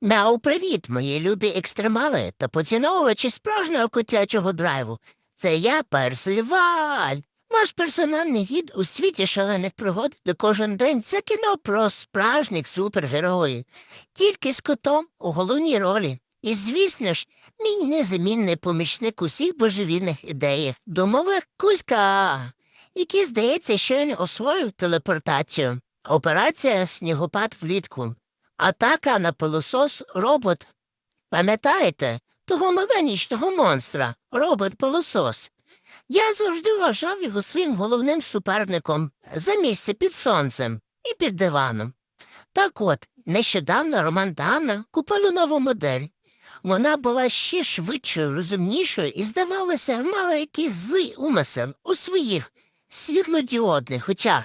Мяу, привіт, мої любі екстремали та поціновувачі справжнього котячого драйву. Це я, Персиваль, ваш персональний гід у світі шалених пригод, де кожен день це кіно про справжніх супергероїв, тільки з котом у головній ролі. І, звісно ж, мій незамінний помічник усіх божевільних ідеїв, домових Кузька, який, здається, щойно освоїв телепортацію. Операція Снігопад влітку. Атака на пилосос робот. Пам'ятаєте, того механічного монстра, робот-пилосос. Я завжди вважав його своїм головним суперником за місце під сонцем і під диваном. Так от, нещодавно Роман та Анна купили нову модель. Вона була ще швидшою, розумнішою і, здавалося, мала якийсь злий умисел у своїх світлодіодних очах.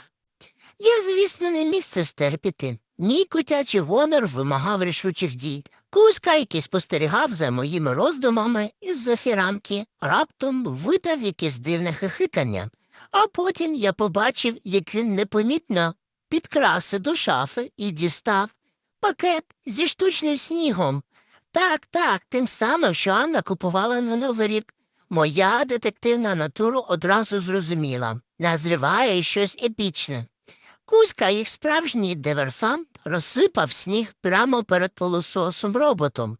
Я, звісно, не міг це стерпіти. Мій котячий гонор вимагав рішучих дій. Кузька, який спостерігав за моїми роздумами із-за фіранки, раптом видав якесь дивне хихикання. А потім я побачив, як він непомітно підкрався до шафи і дістав пакет зі штучним снігом. Так, так, тим самим, що Анна купувала на Новий рік. Моя детективна натура одразу зрозуміла назріває щось епічне. Кузька, їх справжній диверсант, розсипав сніг прямо перед полососом роботом.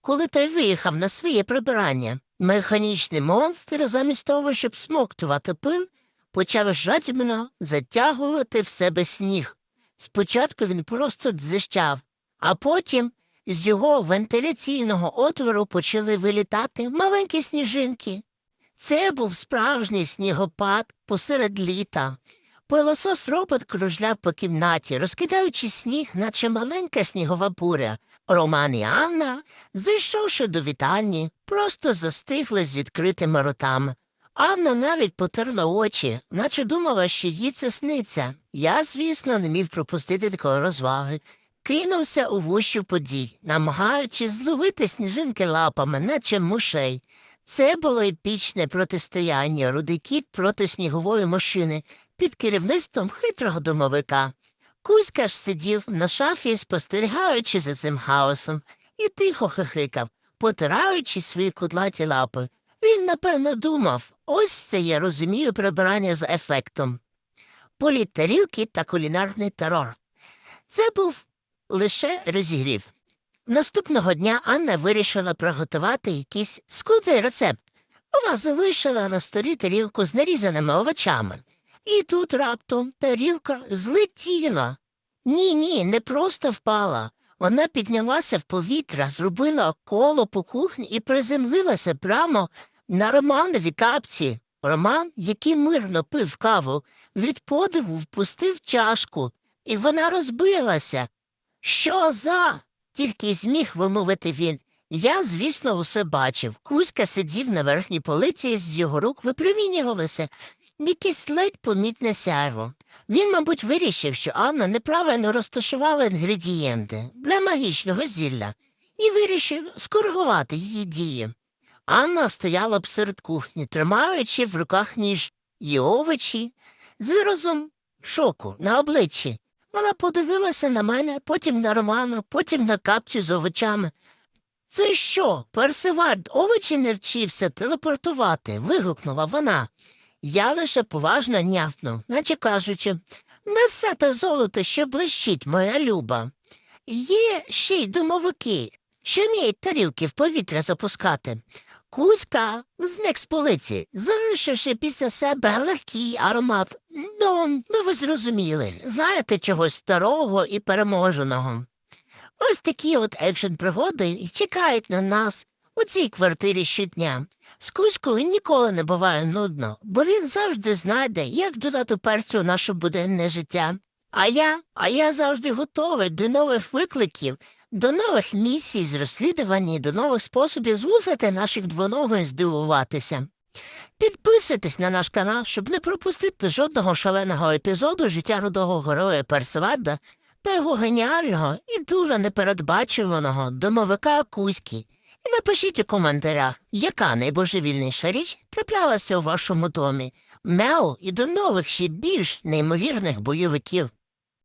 Коли той виїхав на своє прибирання, механічний монстр, замість того, щоб смоктувати пил, почав жадібно затягувати в себе сніг. Спочатку він просто дзищав, а потім з його вентиляційного отвору почали вилітати маленькі сніжинки. Це був справжній снігопад посеред літа. Пилосос робот кружляв по кімнаті, розкидаючи сніг, наче маленька снігова буря. Роман і Анна, зайшовши до вітальні, просто застигли з відкритими ротами. Анна навіть потерла очі, наче думала, що їй це сниться. Я, звісно, не міг пропустити такої розваги. Кинувся у вущу подій, намагаючись зловити сніжинки лапами, наче мушей. Це було епічне протистояння рудий кіт проти снігової машини під керівництвом хитрого домовика. Кузька ж сидів на шафі, спостерігаючи за цим хаосом, і тихо хихикав, потираючи свої кудлаті лапи. Він, напевно, думав ось це я розумію прибирання з ефектом. Політ тарілки та кулінарний терор. Це був лише розігрів. Наступного дня Анна вирішила приготувати якийсь скудний рецепт. Вона залишила на столі тарілку з нарізаними овочами. І тут раптом тарілка злетіла. Ні, ні, не просто впала. Вона піднялася в повітря, зробила коло по кухні і приземлилася прямо на Романові капці. Роман, який мирно пив каву, від подиву впустив чашку, і вона розбилася. Що за? Тільки зміг вимовити він. Я, звісно, усе бачив. Кузька сидів на верхній полиці і з його рук випромінювалося якесь ледь помітне сяйво. Він, мабуть, вирішив, що Анна неправильно розташувала інгредієнти для магічного зілля і вирішив скоригувати її дії. Анна стояла серед кухні, тримаючи в руках ніж і овочі, з виразом шоку на обличчі. Вона подивилася на мене, потім на Романа, потім на капці з овочами. Це що, персивард овочі не вчився телепортувати? вигукнула вона. Я лише поважно нявкнув, наче кажучи, несе те золото, що блищить, моя люба. Є ще й домовики, що вміють тарілки в повітря запускати. Кузька зник з полиці, залишивши після себе легкий аромат. Ну, ну ви зрозуміли, знаєте чогось старого і переможеного. Ось такі от екшн пригоди чекають на нас у цій квартирі щодня. З Кузькою ніколи не буває нудно, бо він завжди знайде, як додати перцю в наше буденне життя. А я, а я завжди готовий до нових викликів, до нових місій з розслідування, і до нових способів змусити наших двоногих здивуватися. Підписуйтесь на наш канал, щоб не пропустити жодного шаленого епізоду життя рудого героя Персивадда та його геніального і дуже непередбачуваного домовика Кузьки. І напишіть у коментарях, яка найбожевільніша річ траплялася у вашому домі. Мео і до нових ще більш неймовірних бойовиків.